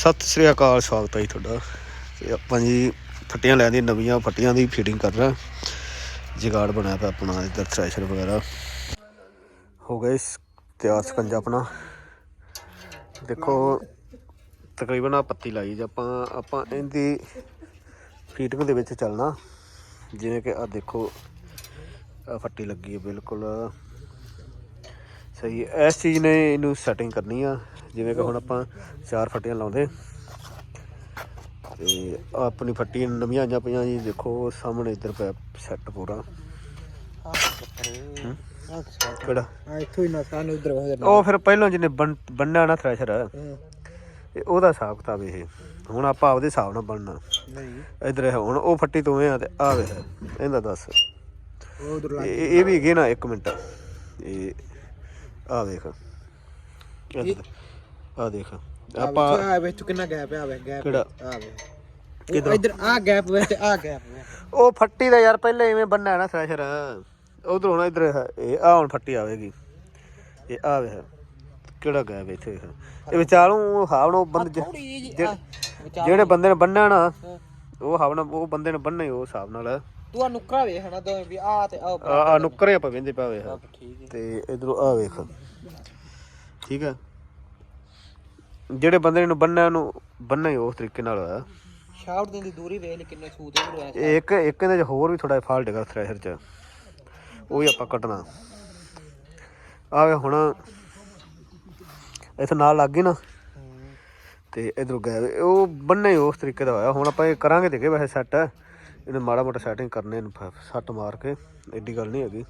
ਸਤਿ ਸ੍ਰੀ ਅਕਾਲ, ਸਵਾਗਤ ਹੈ ਜੀ ਤੁਹਾਡਾ। ਤੇ ਆਪਾਂ ਜੀ ਫੱਟੀਆਂ ਲੈਣ ਦੀ ਨਵੀਆਂ ਫੱਟੀਆਂ ਦੀ ਫੀਡਿੰਗ ਕਰ ਰਹੇ ਹਾਂ। ਜਗਾੜ ਬਣਾਇਆ ਪਿਆ ਆਪਣਾ, ਇੱਧਰ ਥ੍ਰੈਸ਼ਰ ਵਗੈਰਾ। ਹੋ ਗਏ ਤਿਆਰ ਸਕੰਜਾ ਆਪਣਾ। ਦੇਖੋ, ਤਕਰੀਬਨ ਆ ਪੱਤੀ ਲਾਈ ਜੇ ਆਪਾਂ ਆਪਾਂ ਇਹਦੀ ਫੀਟਿੰਗ ਦੇ ਵਿੱਚ ਚੱਲਣਾ। ਜਿਵੇਂ ਕਿ ਆ ਦੇਖੋ ਆ ਫੱਟੀ ਲੱਗੀ ਹੈ, ਬਿਲਕੁਲ। ਸਹੀ ਇਸ ਚੀਜ਼ ਨੇ ਇਹਨੂੰ ਸੈਟਿੰਗ ਕਰਨੀ ਆ। ਜਿਵੇਂ ਕਿ ਹੁਣ ਆਪਾਂ ਚਾਰ ਫੱਟੀਆਂ ਲਾਉਂਦੇ। ਤੇ ਆਪਣੀ ਫੱਟੀ ਨਵੀਆਂ ਆਈਆਂ ਪਈਆਂ ਜੀ ਦੇਖੋ ਸਾਹਮਣੇ ਇੱਧਰ ਪਿਆ ਸੈੱਟ ਪੂਰਾ। ਕਿਹੜਾ? ਆ ਇੱਥੋਂ ਹੀ ਨਾ ਸਾਨੂੰ ਉਧਰ ਵਗ ਉਹ ਫਿਰ ਪਹਿਲਾਂ ਜਿਹਨੇ ਬੰਨਿਆ ਨਾ ਥ੍ਰੈਸ਼ਰ ਤੇ ਉਹਦਾ ਹਿਸਾਬ ਕਿਤਾਬ ਇਹ। ਹੁਣ ਆਪਾਂ ਆਪਦੇ ਹਿਸਾਬ ਨਾਲ ਬਣਨਾ ਨਹੀਂ। ਇੱਧਰ ਹੁਣ ਉਹ ਫੱਟੀ ਤੋਂ ਆ ਤੇ ਆ ਵੇ ਇਹਦਾ ਦੱਸ। ਇਹ ਵੀ ਹੈਗੇ ਨਾ 1 ਮਿੰਟ। ਇਹ ਆ ਦੇਖ ਆ ਦੇਖ। ਆਪਾਂ ਆ ਵਿੱਚ ਕਿੰਨਾ ਗੈਪ ਆ ਵੇ ਗੈਪ ਕਿਹੜਾ? ਆ ਵੇ ਇਧਰ ਆ ਗੈਪ ਵਿੱਚ ਆ ਗੈਪ ਵੇ ਉਹ ਫੱਟੀ ਦਾ ਯਾਰ ਪਹਿਲਾਂ ਇਵੇਂ ਬੰਨਿਆ ਨਾ ਥ੍ਰੈਸ਼ਰ ਉਧਰ ਹੁਣ ਇੱਧਰ ਇਹ ਆ ਹੁਣ ਫੱਟੀ ਆਵੇਗੀ। ਇਹ ਆ ਵੇ ਕਿਹੜਾ ਵੇ ਇੱਥੇ ਇਹ ਵਿਚਾਲੋਂ ਹਾਵ ਨੂੰ ਬੰਦ ਜਿਹੜੇ- ਬੰਦੇ ਨੇ ਬੰਨਿਆ ਨਾ ਉਹ ਹਾਵ ਨਾਲ ਉਹ ਬੰਦੇ ਨੇ ਬੰਨਣਾ ਹੀ ਉਹ ਹਿਸਾਬ ਨਾਲ। ਤੂੰ ਆ ਨੁਕਰਾ ਵੇ ਹਨਾ ਦੋਵੇਂ ਵੀ ਆ ਤੇ ਆ ਆ ਆ ਨੁੱਕਰੇ ਆਪਾਂ ਵੇਂਦੇ ਪਾਵੇ ਤੇ ਇਧਰੋਂ ਆ ਵੇਖ। ਠੀਕ ਹੈ ਜਿਹੜੇ ਬੰਦੇ ਨੂੰ ਬੰਨਣਾ ਉਹਨੂੰ ਬੰਨਣਾ ਹੀ ਉਸ ਤਰੀਕੇ ਨਾਲ। ਹੋਇਆ ਸ਼ਾਊਟ ਦੀ ਦੂਰੀ ਵੇ ਲਈ ਕਿੰਨੇ ਸੂਤ ਹੋ ਰਿਹਾ ਇਹ ਇੱਕ ਇੱਕ ਇਹਦੇ ਚ ਹੋਰ ਵੀ ਥੋੜਾ ਫਾਲਟ ਹੈਗਾ ਥ੍ਰੈਸ਼ਰ ਚ। ਉਹ ਵੀ ਆਪਾਂ ਕੱਟਣਾ ਆਵੇ ਹੁਣ ਇੱਥੇ ਨਾਲ ਲੱਗ ਗਈ ਨਾ। ਤੇ ਇਧਰੋਂ ਗਏ। ਉਹ ਬੰਨੇ ਉਸ ਤਰੀਕੇ ਦਾ ਹੋਇਆ। ਹੁਣ ਆਪਾਂ ਇਹ ਕਰਾਂਗੇ ਦੇਖੇ ਵੈਸੇ ਸੈੱਟ ਇਹਨੂੰ ਮਾੜਾ ਮੋਟਾ ਸੈਟਿੰਗ ਕਰਨੇ ਇਹਨੂੰ ਸੱਟ ਮਾਰ ਕੇ। ਐਡੀ ਗੱਲ ਨਹੀਂ ਹੈਗੀ।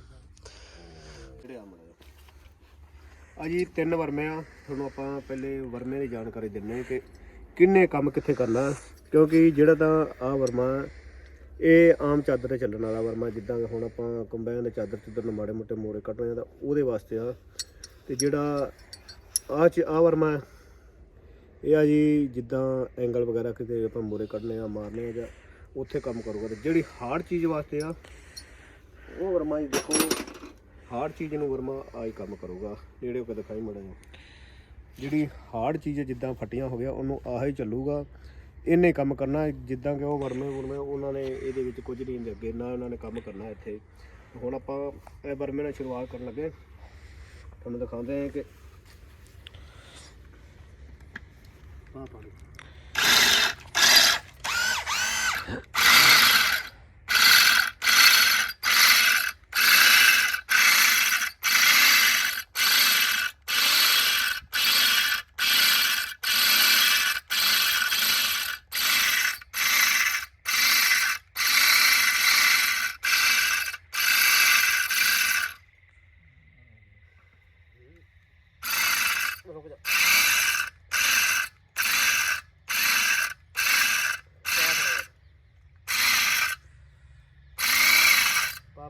ਆ ਜੀ, ਤਿੰਨ ਵਰਮੇ ਆ। ਤੁਹਾਨੂੰ ਆਪਾਂ ਪਹਿਲੇ ਵਰਮੇ ਦੀ ਜਾਣਕਾਰੀ ਦਿੰਨੇ ਕਿ ਕਿੰਨੇ ਕੰਮ ਕਿੱਥੇ ਕਰਨਾ ਕਿਉਂਕਿ ਜਿਹੜਾ ਤਾਂ ਆ ਵਰਮਾ ਇਹ ਆਮ ਚਾਦਰ ਤੇ ਚੱਲਣ ਵਾਲਾ ਵਰਮਾ, ਜਿੱਦਾਂ ਹੁਣ ਆਪਾਂ ਕੰਬਾਈਨ ਦੇ ਚਾਦਰ ਚੁੱਦਰ ਨੂੰ ਮਾੜੇ ਮੋਟੇ ਮੋੜੇ ਕੱਟਣੇ ਆ ਤਾਂ ਉਹਦੇ ਵਾਸਤੇ ਆ। ਤੇ ਜਿਹੜਾ ਆ ਚ ਆ ਵਰਮਾ ਇਹ ਆ ਜੀ ਜਿੱਦਾਂ ਐਂਗਲ ਵਗੈਰਾ ਕਿਤੇ ਆਪਾਂ ਮੋਰੇ ਕੱਢਨੇ ਆ, ਮਾਰਨੇ ਆ ਜਾਂ ਉੱਥੇ ਕੰਮ ਕਰੂਗਾ ਤੇ ਜਿਹੜੀ ਹਾਰਡ ਚੀਜ਼ ਵਾਸਤੇ ਆ, ਉਹ ਵਰਮਾ ਜੀ ਦੇਖੋ। ਹਾਰਡ ਚੀਜ਼ ਨੂੰ ਵਰਮਾ ਆਈ ਕੰਮ ਕਰੂਗਾ। ਨੇੜੇ ਹੋ ਕੇ ਦਿਖਾਈ ਮੜਾ ਜਿਹੜੀ ਹਾਰਡ ਚੀਜ਼ ਜਿੱਦਾਂ ਫਟੀਆਂ ਹੋ ਗਿਆ, ਉਹਨੂੰ ਆਹੀ ਚੱਲੂਗਾ। ਇਹਨੇ ਕੰਮ ਕਰਨਾ, ਜਿੱਦਾਂ ਕਿ ਉਹ ਵਰਮੇ ਵਰਮੇ, ਉਹਨਾਂ ਨੇ ਇਹਦੇ ਵਿੱਚ ਕੁਝ ਨਹੀਂ ਦੇ ਅੱਗੇ ਨਾ ਉਹਨਾਂ ਨੇ ਕੰਮ ਕਰਨਾ ਇੱਥੇ। ਹੁਣ ਆਪਾਂ ਇਹ ਵਰਮੇ ਨਾਲ ਸ਼ੁਰੂਆਤ ਕਰਨ ਲੱਗੇ। ਤੁਹਾਨੂੰ ਦਿਖਾਉਂਦੇ ਹਾਂ ਕਿ ਪਾ ਪਾਣੀ।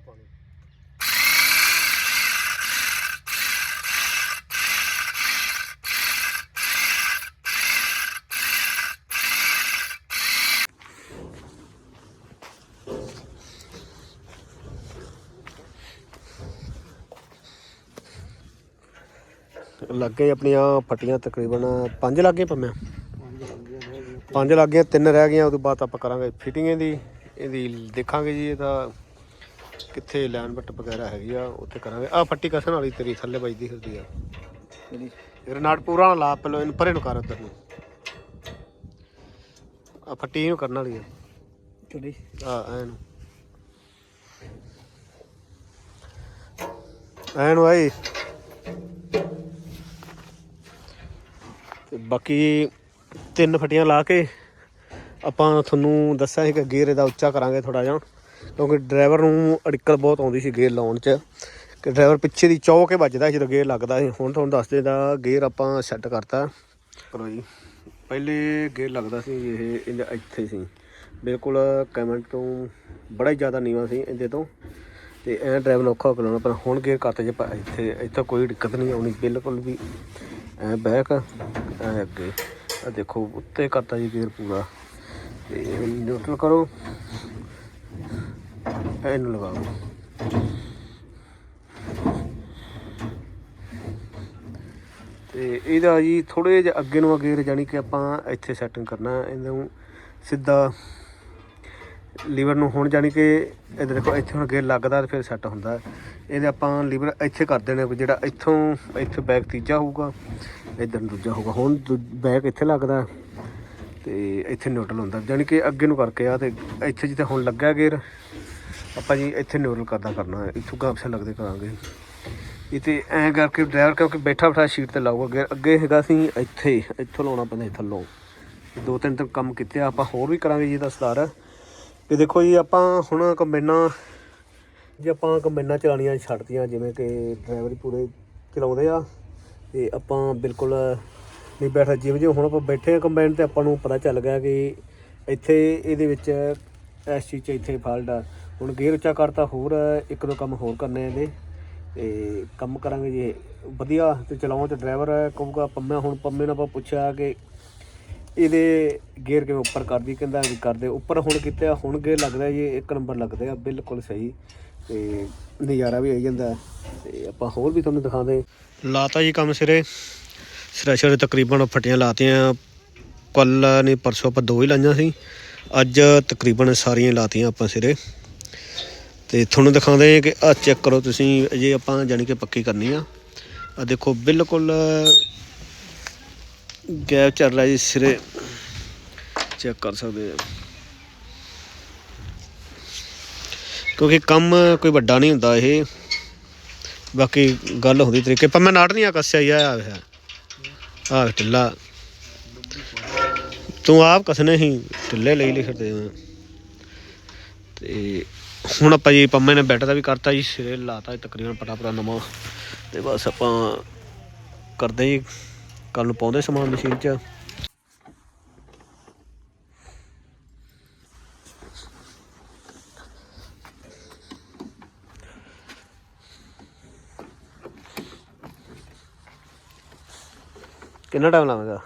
ਪਾਣੀ। ਲੱਗੇ ਆਪਣੀਆਂ ਫੱਟੀਆਂ ਤਕਰੀਬਨ ਪੰਜ ਲੱਗੇ ਪੰਮਿਆ। ਪੰਜ ਲੱਗ, ਤਿੰਨ ਰਹਿ ਗਈਆਂ ਉਹ ਤੋਂ ਬਾਅਦ ਆਪਾਂ ਕਰਾਂਗੇ ਫਿਟਿੰਗ ਦੀ ਇਹਦੀ ਦੇਖਾਂਗੇ ਜੀ ਇਹਦਾ ਕਿੱਥੇ ਲਾਈਨ ਬੱਟ ਵਗੈਰਾ ਹੈਗੀ ਆ ਉੱਥੇ ਕਰਾਂਗੇ। ਆ ਫੱਟੀ ਕਸਣ ਵਾਲੀ ਤੇਰੀ ਥੱਲੇ ਵੱਜਦੀ ਫਿਰਦੀ ਆ। ਰਨਾਟ ਪੂਰਾ ਨਾ ਲਾ ਪਹਿਲਾਂ ਇਹਨੂੰ ਪਰੇ ਨੂੰ ਕਰ ਉੱਧਰ ਨੂੰ। ਆ ਫੱਟੀ ਨੂੰ ਕਰਨ ਵਾਲੀ ਆ। ਚੜੀ ਆ ਐਨ ਐਨ ਵਾਈ ਤੇ ਬਾਕੀ ਤਿੰਨ ਫਟੀਆਂ ਲਾ ਕੇ ਆਪਾਂ ਤੁਹਾਨੂੰ ਦੱਸਿਆ ਸੀ ਕਿ ਗੇਅਰ ਇਹਦਾ ਉੱਚਾ ਕਰਾਂਗੇ ਥੋੜਾ ਜਿਹਾ। ਕਿਉਂਕਿ ਡਰਾਈਵਰ ਨੂੰ ਅੜਿੱਕਲ ਬਹੁਤ ਆਉਂਦੀ ਸੀ ਗੇਅਰ ਲਾਉਣ 'ਚ। ਕਿ ਡਰਾਈਵਰ ਪਿੱਛੇ ਦੀ ਚੌ ਕੇ ਵੱਜਦਾ ਸੀ ਜਦੋਂ ਗੇਅਰ ਲੱਗਦਾ ਸੀ। ਹੁਣ ਤੁਹਾਨੂੰ ਦੱਸ ਦਾ ਗੇਅਰ ਆਪਾਂ ਸੈੱਟ ਕਰਤਾ। ਕਰੋ ਜੀ। ਪਹਿਲੇ ਗੇਅਰ ਲੱਗਦਾ ਸੀ ਇਹ ਇਹਦੇ ਇੱਥੇ ਸੀ। ਬਿਲਕੁਲ ਕਮੈਂਟ ਤੋਂ ਬੜਾ ਹੀ ਜ਼ਿਆਦਾ ਨੀਵਾ ਸੀ ਇਹਦੇ ਤੋਂ। ਤੇ ਐ ਡਰਾਈਵਰ ਔਖਾ ਹੋ ਕੇ ਲਾਉਣਾ ਪਰ ਹੁਣ ਗੇਅਰ ਕਰਤਾ ਜੇ ਆਪਾਂ ਇੱਥੇ ਇੱਥੇ ਕੋਈ ਦਿੱਕਤ ਨਹੀਂ ਆਉਣੀ, ਬਿਲਕੁਲ ਵੀ। ਐ ਬੈਕ, ਐ ਅੱਗੇ। ਆ ਦੇਖੋ, ਉੱਤੇ ਕਰਤਾ ਜੀ ਗੇਅਰ ਪੂਰਾ। ਤੇ ਨਿਊਟਰਲ ਕਰੋ। ਇਹਨੂੰ ਲਗਾਓ। ਤੇ ਤੇ ਇਹਦਾ ਜੀ ਥੋੜੇ ਜਿਹਾ ਅੱਗੇ ਨੂੰ ਅੱਗੇ ਜਾਣੀ ਕਿ ਆਪਾਂ ਇੱਥੇ ਸੈਟਿੰਗ ਕਰਨਾ, ਇਹਨੂੰ ਸਿੱਧਾ ਲੀਵਰ ਨੂੰ ਹੁਣ ਜਾਣੀ ਕਿ ਇਧਰ ਦੇਖੋ, ਇੱਥੇ ਹੁਣ ਗੇਅਰ ਲੱਗਦਾ ਫਿਰ ਸੈੱਟ ਹੁੰਦਾ। ਇਹਦੇ ਆਪਾਂ ਲੀਵਰ ਇੱਥੇ ਕਰ ਦੇਣੇ ਜਿਹੜਾ ਇੱਥੋਂ, ਇੱਥੇ ਬੈਕ ਤੀਜਾ ਹੋਊਗਾ, ਇਧਰ ਦੂਜਾ ਹੋਊਗਾ। ਹੁਣ ਬੈਕ ਇੱਥੇ ਲੱਗਦਾ, ਤੇ ਇੱਥੇ ਨਿਊਟਰਲ ਹੁੰਦਾ। ਜਾਣੀ ਕਿ ਅੱਗੇ ਨੂੰ ਕਰਕੇ ਆ ਤੇ ਇੱਥੇ ਜਿੱਥੇ ਹੁਣ ਲੱਗਾ ਗੇਅਰ ਆਪਾਂ ਜੀ ਇੱਥੇ ਨਿਊਰਲ ਕਰਦਾ ਕਰਨਾ ਹੈ? ਇੱਥੋਂ ਗਾਪਸੇ ਲੱਗਦੇ ਕਰਾਂਗੇ। ਇਹ ਐਂ ਕਰਕੇ ਡਰਾਈਵਰ ਕਿਉਂਕਿ ਬੈਠਾ ਬਿਠਾ ਸ਼ੀਟ ਤੇ ਲਾਊਗਾ। ਗੇਅਰ ਅੱਗੇ ਹੈਗਾ ਸੀ ਇੱਥੇ ਇੱਥੋਂ ਲਾਉਣਾ ਪੈਂਦਾ ਥੱਲੋਂ। ਦੋ ਤਿੰਨ ਤਿੰਨ ਕੰਮ ਕੀਤੇ ਆ, ਆਪਾਂ ਹੋਰ ਵੀ ਕਰਾਂਗੇ ਜੀ ਇਹਦਾ ਸੁਧਾਰ। ਤੇ ਦੇਖੋ ਜੀ ਆਪਾਂ ਹੁਣ ਕੰਬਾਈਨਾਂ ਜੇ ਆਪਾਂ ਕੰਬਾਈਨਾਂ ਚਲਾਉਣੀਆਂ ਛੱਡਤੀਆਂ ਜਿਵੇਂ ਕਿ ਡਰਾਈਵਰ ਪੂਰੇ ਚਲਾਉਂਦੇ ਆ ਤੇ ਆਪਾਂ ਬਿਲਕੁਲ ਨਹੀਂ ਬੈਠਾ। ਜਿਵੇਂ ਜਿਵੇਂ ਹੁਣ ਆਪਾਂ ਬੈਠੇ ਆ ਕੰਬਾਈਨ ਤੇ ਆਪਾਂ ਨੂੰ ਪਤਾ ਚੱਲ ਗਿਆ ਕਿ ਇੱਥੇ ਇਹਦੇ ਵਿੱਚ ਇਸ ਚੀਜ਼ 'ਚ ਇੱਥੇ ਫਾਲਟ ਆ। ਹੁਣ ਗੇਅਰ ਉੱਚਾ ਕਰਤਾ, ਹੋਰ ਇੱਕ ਦੋ ਕੰਮ ਹੋਰ ਕਰਨੇ ਇਹਦੇ। ਤੇ ਕੰਮ ਕਰਾਂਗੇ ਜੀ ਵਧੀਆ, ਤੇ ਚਲਾਉਣ ਤੇ ਡਰਾਈਵਰ ਕਹੂਗਾ, ਪੰਮੇ, ਹੁਣ ਪੰਮੇ ਨੂੰ ਆਪਾਂ ਪੁੱਛਿਆ ਕਿ ਇਹਦੇ ਗੇਅਰ ਕਿਵੇਂ ਉੱਪਰ ਕਰਦੀ, ਕਹਿੰਦਾ ਵੀ ਕਰਦੇ। ਉੱਪਰ ਹੁਣ ਕਿਤੇ ਹੁਣ ਗੇਅਰ ਲੱਗਦਾ ਜੀ, ਇੱਕ ਨੰਬਰ ਲੱਗਦੇ ਆ, ਬਿਲਕੁਲ ਸਹੀ। ਤੇ ਨਜ਼ਾਰਾ ਵੀ ਆਈ ਜਾਂਦਾ। ਤੇ ਆਪਾਂ ਹੋਰ ਵੀ ਤੁਹਾਨੂੰ ਦਿਖਾਉਂਦੇ ਲਾਤਾ ਜੀ ਕੰਮ ਸਿਰੇ। ਸਿਰਾ ਸਿਰੇ ਤਕਰੀਬਨ ਫਟੀਆਂ ਲਾਤੀਆਂ। ਕੱਲ ਨਹੀਂ, ਪਰਸੋਂ ਆਪਾਂ ਦੋ ਹੀ ਲਾਈਆਂ ਸੀ। ਅੱਜ ਤਕਰੀਬਨ ਸਾਰੀਆਂ ਲਾਤੀਆਂ ਆਪਾਂ ਸਿਰੇ। ਤੇ ਤੁਹਾਨੂੰ ਦਿਖਾਉਂਦੇ ਆ ਕਿ ਆ ਚੈੱਕ ਕਰੋ ਤੁਸੀਂ ਜੇ ਆਪਾਂ ਜਾਣੀ ਕਿ ਪੱਕੀ ਕਰਨੀ ਆ। ਆ ਦੇਖੋ, ਬਿਲਕੁਲ, ਗੈਪ ਚੱਲ ਰਿਹਾ ਜੀ ਸਿਰੇ। ਚੈੱਕ ਕਰ ਸਕਦੇ ਆ। ਕਿਉਂਕਿ ਕੰਮ ਕੋਈ ਵੱਡਾ ਨਹੀਂ ਹੁੰਦਾ ਇਹ। ਬਾਕੀ ਗੱਲ ਹੁੰਦੀ ਤਰੀਕੇ, ਪਰ ਮੈਂ ਨਾਟ ਨਹੀਂ ਆ ਕੱਸਿਆ ਹੀ ਆ ਆ ਆ ਢਿੱਲਾ। ਤੂੰ ਆਪ ਕਸਨੇ ਹੀ ਢਿੱਲੇ ਲਈ ਲਿਖਦੇ ਆ। ਤੇ ਹੁਣ ਆਪਾਂ ਜੀ ਪੰਮੇ ਨੇ ਬੈਟ ਦਾ ਵੀ ਕਰਤਾ ਜੀ ਸਿਰੇ ਲਾਤਾ ਤਕਰੀਬਨ ਪਟਾ ਪਟਾ ਨਵਾਂ। ਤੇ ਬਸ ਆਪਾਂ ਕਰਦੇ ਜੀ ਕੱਲ ਨੂੰ ਪਾਉਂਦੇ ਸਮਾਨ ਮਸ਼ੀਨ 'ਚ। ਕਿੰਨਾ ਟਾਈਮ ਲਾਵੇਗਾ?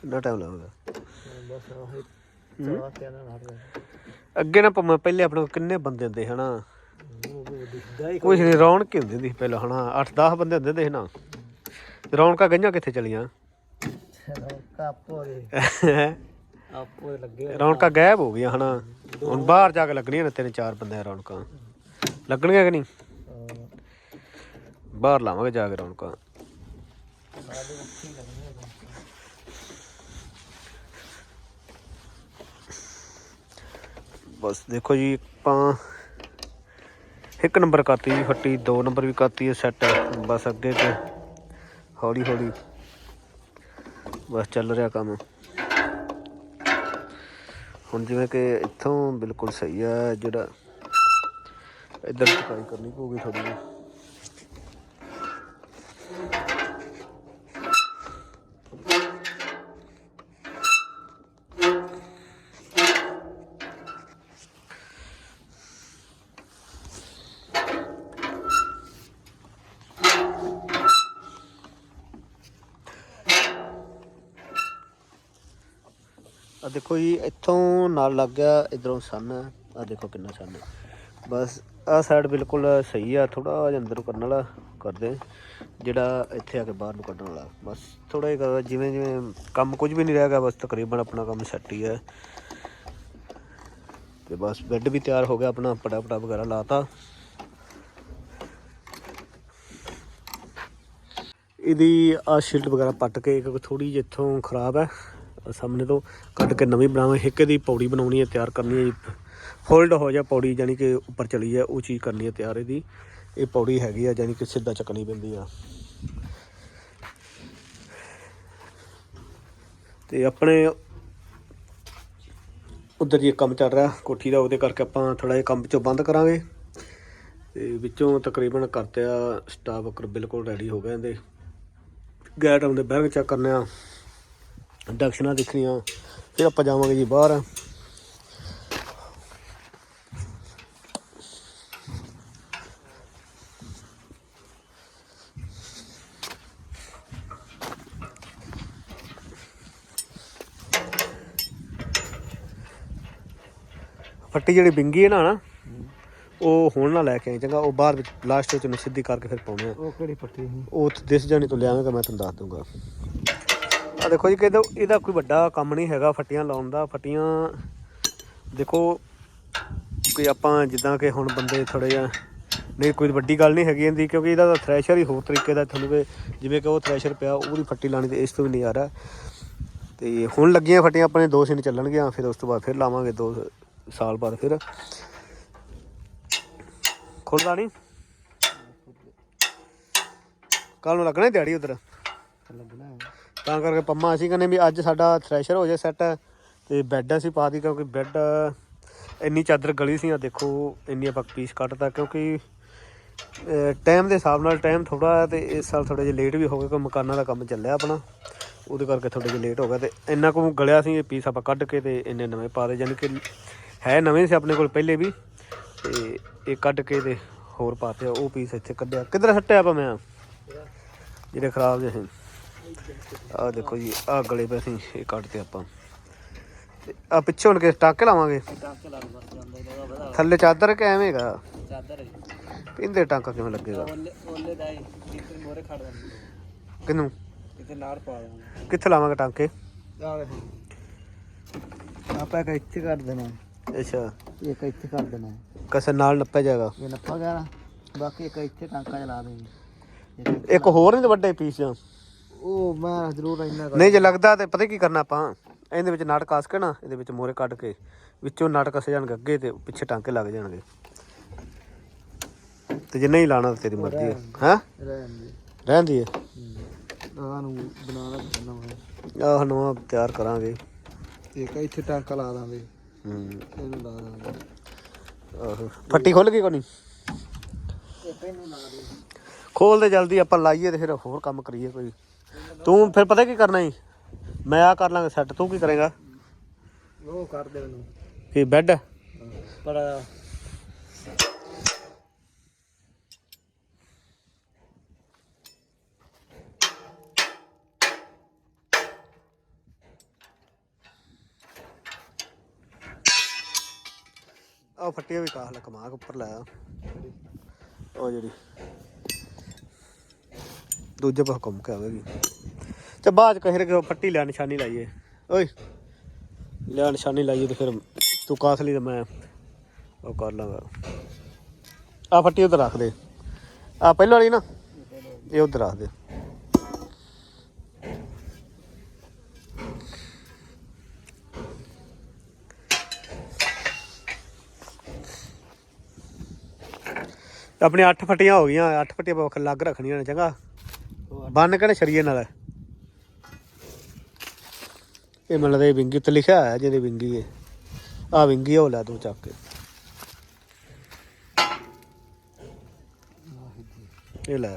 ਕਿੰਨਾ ਟਾਈਮ ਲਾਵੇਗਾ? ਬਸ ਆਹੀ ਚਲਾ ਕੇ ਨਾ ਨਾਲ ਅੱਗੇ ਨਾ ਭਾਵੇਂ ਪਹਿਲੇ ਆਪਣੇ ਕੋਲ ਕਿੰਨੇ ਬੰਦੇ ਹੁੰਦੇ ਹਨਾ? ਉਹ ਨਹੀਂ, ਰੌਣਕ ਹੀ ਹੁੰਦੀ ਹੁੰਦੀ ਸੀ ਪਹਿਲਾਂ, ਹਨਾ? 8-10 ਬੰਦੇ ਹੁੰਦੇ ਹੁੰਦੇ ਸੀ ਨਾ। ਰੌਣਕਾਂ ਗਈਆਂ ਕਿੱਥੇ ਚਲੀਆਂ? ਆਪੋ ਲੱਗੇ ਰੌਣਕਾਂ ਗਾਇਬ ਹੋ ਗਈਆਂ, ਹਨਾ? ਹੁਣ ਬਾਹਰ ਜਾ ਕੇ ਲੱਗਣੀਆਂ ਨੇ ਤਿੰਨ ਚਾਰ ਬੰਦੇ ਰੌਣਕਾਂ। ਲੱਗਣੀਆਂ ਕਿ ਨਹੀਂ? ਬਾਹਰ ਲਾਵਾਂਗੇ ਜਾ ਕੇ ਰੌਣਕਾਂ ਸਾਡੇ ਉੱਥੇ ਹੀ ਲੱਗਣੇ ਆ। ਬਸ ਦੇਖੋ ਜੀ, ਆਪਾਂ ਇੱਕ ਨੰਬਰ ਕਰਤੀ ਜੀ ਫੱਟੀ ਦੋ ਨੰਬਰ ਵੀ ਕਰਤੀ ਹੈ ਸੈੱਟ ਬਸ ਅੱਗੇ ਤੇ ਹੌਲੀ ਹੌਲੀ ਬਸ ਚੱਲ ਰਿਹਾ ਕੰਮ। ਹੁਣ ਜਿਵੇਂ ਕਿ ਇੱਥੋਂ ਬਿਲਕੁਲ ਸਹੀ ਆ ਜਿਹੜਾ ਇੱਧਰ ਚਕਾਈ ਕਰਨੀ ਪਊਗੀ ਥੋੜੀ ਜਿਹੀ। ਆ ਦੇਖੋ ਜੀ, ਇੱਥੋਂ ਨਾਲ ਲੱਗ ਗਿਆ, ਇਧਰੋਂ ਸੰਨ। ਆ ਦੇਖੋ ਕਿੰਨਾ ਸਨ। ਹੈ। ਬਸ ਆ ਸਾਈਡ ਬਿਲਕੁਲ ਸਹੀ ਆ ਥੋੜਾ ਜਿਹਾ ਅੰਦਰ ਕਰਨ ਵਾਲਾ ਕਰਦੇ। ਜਿਹੜਾ ਇੱਥੇ ਆ ਕੇ ਬਾਹਰ ਨੂੰ ਕੱਢਣ ਵਾਲਾ। ਬਸ ਥੋੜਾ ਜਿਹਾ ਜਿਵੇਂ ਜਿਵੇਂ ਕੰਮ ਕੁਝ ਵੀ ਨਹੀਂ ਰਹਿ ਗਿਆ, ਬਸ ਤਕਰੀਬਨ ਆਪਣਾ ਕੰਮ ਸੈੱਟ ਹੀ ਹੈ ਤੇ ਬਸ ਬੈੱਡ ਵੀ ਤਿਆਰ ਹੋ ਗਿਆ ਆਪਣਾ ਪੜਾ ਪੜਾ ਵਗੈਰਾ ਲਾਤਾ ਇਹਦੀ ਆ ਸ਼ੀਲਡ ਵਗੈਰਾ ਪੱਟ ਕੇ ਕਿਉਂਕਿ ਥੋੜੀ ਜਿਹੀ ਇੱਥੋਂ ਖਰਾਬ ਹੈ ਸਾਹਮਣੇ ਤੋਂ ਕੱਢ ਕੇ ਨਵੀਂ ਬਣਾਵਾਂ ਹਿੱਕੇ ਦੀ ਪੌੜੀ ਬਣਾਉਣੀ ਹੈ, ਤਿਆਰ ਕਰਨੀ ਹੈ ਜੀ ਫੋਲਡ ਹੋ ਜਾ ਪੌੜੀ ਜਾਨੀ ਕਿ ਉੱਪਰ ਚਲੀ ਜਾ, ਉਹ ਚੀਜ਼ ਕਰਨੀ ਹੈ ਤਿਆਰ ਇਹਦੀ। ਇਹ ਪੌੜੀ ਹੈਗੀ ਆ ਜਾਨੀ ਕਿ ਸਿੱਧਾ ਚੱਕਣੀ ਪੈਂਦੀ ਆ। ਤੇ ਆਪਣੇ ਉਧਰ ਜੀ ਕੰਮ ਚੱਲ ਰਿਹਾ, ਕੋਠੀ ਦਾ, ਉਹਦੇ ਕਰਕੇ ਆਪਾਂ ਥੋੜਾ ਜਿਹਾ ਕੰਮ ਚੋਂ ਬੰਦ ਕਰਾਂਗੇ। ਤੇ ਵਿੱਚੋਂ ਤਕਰੀਬਨ ਕਰਤੇ ਸਟਾਫ ਵਰਕਰ ਬਿਲਕੁਲ ਰੈਡੀ ਹੋ ਗਏ ਇਹਦੇ। ਗੈਟ ਆਉਂਦੇ ਬੈਗ ਚੈੱਕ ਕਰਨੇ ਆ। ਡਕਸ਼ਨਾਂ ਦੇਖਣੀਆਂ ਫਿਰ ਆਪਾਂ ਜਾਵਾਂਗੇ ਜੀ ਬਾਹਰ। ਫੱਟੀ ਜਿਹੜੀ ਬਿੰਗੀ ਹੈ ਨਾ ਨਾ ਉਹ ਹੁਣ ਨਾ ਲੈ ਕੇ ਆਈ ਚੰਗਾ ਉਹ ਬਾਅਦ ਵਿੱਚ ਲਾਸਟ ਵਿੱਚ ਉਹਨੂੰ ਸਿੱਧੀ ਕਰਕੇ ਫਿਰ ਪਾਉਣੇ ਆ। ਉਹ ਕਿਹੜੀ ਸੀ? ਉਹ ਦਿਸ ਜਾਣੀ ਤੋਂ ਲਿਆਵਾਂਗਾ ਮੈਂ ਤੁਹਾਨੂੰ ਦੱਸ ਦੂੰਗਾ। ਆ ਦੇਖੋ ਜੀ, ਕਿਹਦਾ ਇਹਦਾ ਕੋਈ ਵੱਡਾ ਕੰਮ ਨਹੀਂ ਹੈਗਾ ਫੱਟੀਆਂ ਲਾਉਣ ਦਾ। ਫੱਟੀਆਂ, ਦੇਖੋ, ਕੋਈ ਆਪਾਂ ਜਿੱਦਾਂ ਕਿ ਹੁਣ ਬੰਦੇ ਥੋੜੇ ਜਿਹਾ ਨਹੀਂ, ਕੋਈ ਵੱਡੀ ਗੱਲ ਨਹੀਂ ਹੈਗੀ ਇਹਦੀ, ਕਿਉਂਕਿ ਇਹਦਾ ਤਾਂ ਥ੍ਰੈਸ਼ਰ ਹੀ ਹੋਰ ਤਰੀਕੇ ਦਾ ਤੁਹਾਨੂੰ ਕਿ ਜਿਵੇਂ ਕਿ ਉਹ ਥ੍ਰੈਸ਼ਰ ਪਿਆ ਉਹਦੀ ਫੱਟੀ ਲਾਣੀ ਤੇ ਇਸ ਤੋਂ ਵੀ ਨਹੀਂ ਆ ਰਿਹਾ ਤੇ ਹੁਣ ਲੱਗੀਆਂ ਫੱਟੀਆਂ, ਆਪਣੇ ਦੋ ਸੀਨ ਚੱਲਣਗੀਆਂ, ਫਿਰ ਉਸ ਤੋਂ ਬਾਅਦ ਫਿਰ ਲਾਵਾਂਗੇ ਦੋ ਸਾਲ ਬਾਅਦ ਫਿਰ। ਖੁੱਲਦਾ ਨਹੀਂ? ਕੱਲ ਨੂੰ ਲੱਗਣਾ ਦਿਹਾੜੀ ਉਧਰ। ਲੱਗਣਾ। ਤਾਂ ਕਰਕੇ ਪੰਮਾ ਅਸੀਂ ਕਹਿੰਦੇ ਵੀ ਅੱਜ ਸਾਡਾ ਥ੍ਰੈਸ਼ਰ ਹੋ ਜਾਏ ਸੈੱਟ ਤੇ ਬੈੱਡ ਅਸੀਂ ਪਾ ਦੀ ਕਿਉਂਕਿ ਬੈੱਡ ਇੰਨੀ ਚਾਦਰ ਗਲੀ ਸੀ ਆ ਦੇਖੋ ਇੰਨੀ ਆਪਾਂ ਪੀਸ ਕੱਟਦਾ ਕਿਉਂਕਿ ਟਾਈਮ ਦੇ ਹਿਸਾਬ ਨਾਲ ਟਾਈਮ ਥੋੜਾ ਹੈ ਤੇ ਇਸ ਸਾਲ ਥੋੜਾ ਜਿਹਾ ਲੇਟ ਵੀ ਹੋ ਗਿਆ ਕਿਉਂਕਿ ਮਕਾਨਾਂ ਦਾ ਕੰਮ ਚੱਲਿਆ ਆਪਣਾ। ਉਹਦੇ ਕਰਕੇ ਥੋੜਾ ਜਿਹਾ ਲੇਟ ਹੋ ਗਿਆ ਤੇ ਇੰਨਾ ਕੁ ਗਲਿਆ ਸੀ ਇਹ ਪੀਸ ਆਪਾਂ ਕੱਢ ਕੇ ਤੇ ਇੰਨੇ ਨਵੇਂ ਪਾ ਦੇ ਯਾਨੀ ਕਿ ਹੈ ਨਵੇਂ ਸੀ ਆਪਣੇ ਕੋਲ ਪਹਿਲੇ ਵੀ ਤੇ ਇਹ ਕੱਢ ਕੇ ਤੇ ਹੋਰ ਪਾਤੇ ਆ, ਉਹ ਪੀਸ ਇੱਥੇ ਕੱਢਿਆ। ਕਿੱਧਰ ਸੱਟਿਆ ਆਪਾਂ ਮੈਂ? ਜਿਹੜੇ ਖਰਾਬ ਜਿਹੇ। ਸੀ ਆ ਦੇਖੋ ਜੀ ਆ ਗਲੇ ਪਏ ਸੀ ਇਹ ਕੱਢਤੇ ਆਪਾਂ। ਤੇ ਆ ਪਿੱਛੇ ਹੁਣ ਕੇ ਟਾਕੇ ਲਾਵਾਂਗੇ? ਟਾਂਕੇ ਲਾ ਬਸ ਜਾਂਦਾ ਥੱਲੇ ਚਾਦਰ ਕਿ ਐਵੇਂ ਹੈਗਾ? ਚਾਦਰ ਪਿੰਦੇ ਟਾਂਕਾ ਕਿਵੇਂ ਲੱਗੇਗਾ? ਓਲੇ ਦਾ ਹੀ ਕਿਤੇ ਮੋਰੇ ਖੜ ਜਾਂਦੇ ਕਿਨੂੰ ਕਿਤੇ ਨਾੜ ਪਾ ਦੇਣਾ। ਕਿੱਥੇ ਲਾਵਾਂਗੇ ਟਾਂਕੇ? ਆਪਾਂ ਇੱਕ ਇੱਥੇ ਕਰ ਦੇਣਾ। ਅੱਛਾ। ਇੱਕ ਇੱਥੇ ਕਰ ਦੇਣਾ। ਕਸੇ ਨਾਲ ਨੱਪਿਆ ਜਾਏਗਾ? ਇਹ ਨੱਪਾ ਗਿਆ ਬਾਕੀ ਇੱਕ ਇੱਥੇ ਟਾਂਕਾ ਚਲਾ ਦੇਣੀ ਇੱਕ ਹੋਰ ਨਹੀਂ ਤੇ ਵੱਡੇ ਪੀਸ ਜਾਂ? ਉਹ ਮੈਂ ਜ਼ਰੂਰ ਇੰਨਾ ਨਹੀਂ ਜੇ ਲੱਗਦਾ ਤੇ ਪਤਾ ਕੀ ਕਰਨਾ ਆਪਾਂ? ਇਹਦੇ ਵਿੱਚ ਨਟ ਕੱਸ ਕੇ ਨਾ ਇਹਦੇ ਵਿੱਚ ਮੋਰੇ ਕੱਢ ਕੇ ਵਿੱਚੋਂ ਨਟ ਕੱਸੇ ਜਾਣਗੇ ਅੱਗੇ ਤੇ ਪਿੱਛੇ ਟਾਂਕੇ ਲੱਗ ਜਾਣਗੇ। ਤੇ ਜੇ ਨਹੀਂ ਲਾਣਾ ਤਾਂ ਤੇਰੀ ਮਰਜ਼ੀ ਹੈ। ਹਾਂ? ਰਹਿੰਦੀ ਹੈ। ਆਹ ਨੂੰ ਬਣਾ ਲਾ ਕਰਨਾ ਮੈਂ ਆਹ ਨਵਾਂ ਤਿਆਰ ਕਰਾਂਗੇ। ਇੱਕ ਇੱਥੇ ਟਾਂਕਾ ਲਾ ਦਾਂਗੇ। ਹੂੰ। ਇਹਨੂੰ ਲਾ ਦਾਂਗੇ। ਆਹੋ ਫੱਟੀ ਖੁੱਲ ਗਈ ਕੋਣੀ ਇੱਕ ਇਹਨੂੰ ਲਾ ਦੇ। ਖੋਲ ਦੇ ਜਲਦੀ ਆਪਾਂ ਲਾਈਏ ਤੇ ਫਿਰ ਹੋਰ ਕੰਮ ਕਰੀਏ ਕੋਈ। ਤੂੰ ਫਿਰ ਪਤਾ ਕੀ ਕਰਨਾ ਈ? ਮੈਂ ਆ ਕਰ ਲਾਂਗਾ ਸੈੱਟ ਤੂੰ ਕੀ ਕਰੇਗਾ? ਉਹ ਕਰ ਦੇ ਮੈਨੂੰ। ਕੀ ਬੈੱਡ ਪਰ ਆ ਫੱਟੀਆਂ ਵੀ ਕਾਹ ਲ ਕਮਾ ਕੇ ਉੱਪਰ ਲਾਇਆ ਉਹ ਜਿਹੜੀ। ਦੂਜੇ ਪਾਸੇ ਘੁੰਮ ਕੇ ਆਵੇਗੀ। ਤੇ ਬਾਅਦ ਚ ਕਹੇ ਫੱਟੀ ਲਿਆ ਨਿਸ਼ਾਨੀ ਲਾਈਏ। ਓਏ ਲਿਆ ਨਿਸ਼ਾਨੀ ਲਾਈਏ ਤੇ ਫਿਰ ਤੂੰ ਕਾਸ ਲਈ ਤੇ ਮੈਂ ਉਹ ਕਰ ਲਾਂਗਾ। ਆ ਫੱਟੀ ਉਧਰ ਰੱਖ ਦੇ। ਆ ਪਹਿਲਾਂ ਵਾਲੀ ਨਾ, ਇਹ ਉਧਰ ਰੱਖ ਦੇ। ਆਪਣੇ 8 ਫੱਟੀਆਂ ਹੋ ਗਈਆਂ 8 ਫੱਟੀਆਂ ਵੱਖ ਲੱਗ ਰੱਖਣੀਆਂ ਨੇ, ਚੰਗਾ। ਬੰਨ ਕੇ ਨਾ ਸ਼ਰੀਏ ਨਾਲ? ਇਹ ਮਤਲਬ ਇਹ ਵਿੰਗੀ ਉੱਤੇ ਲਿਖਿਆ ਹੈ ਜਿਹਦੇ ਵਿੰਗੀ ਹੈ ਆ ਵਿੰਗੀ ਹੋ ਲੈ ਤੂੰ ਚੱਕ ਕੇ। ਇਹ ਲੈ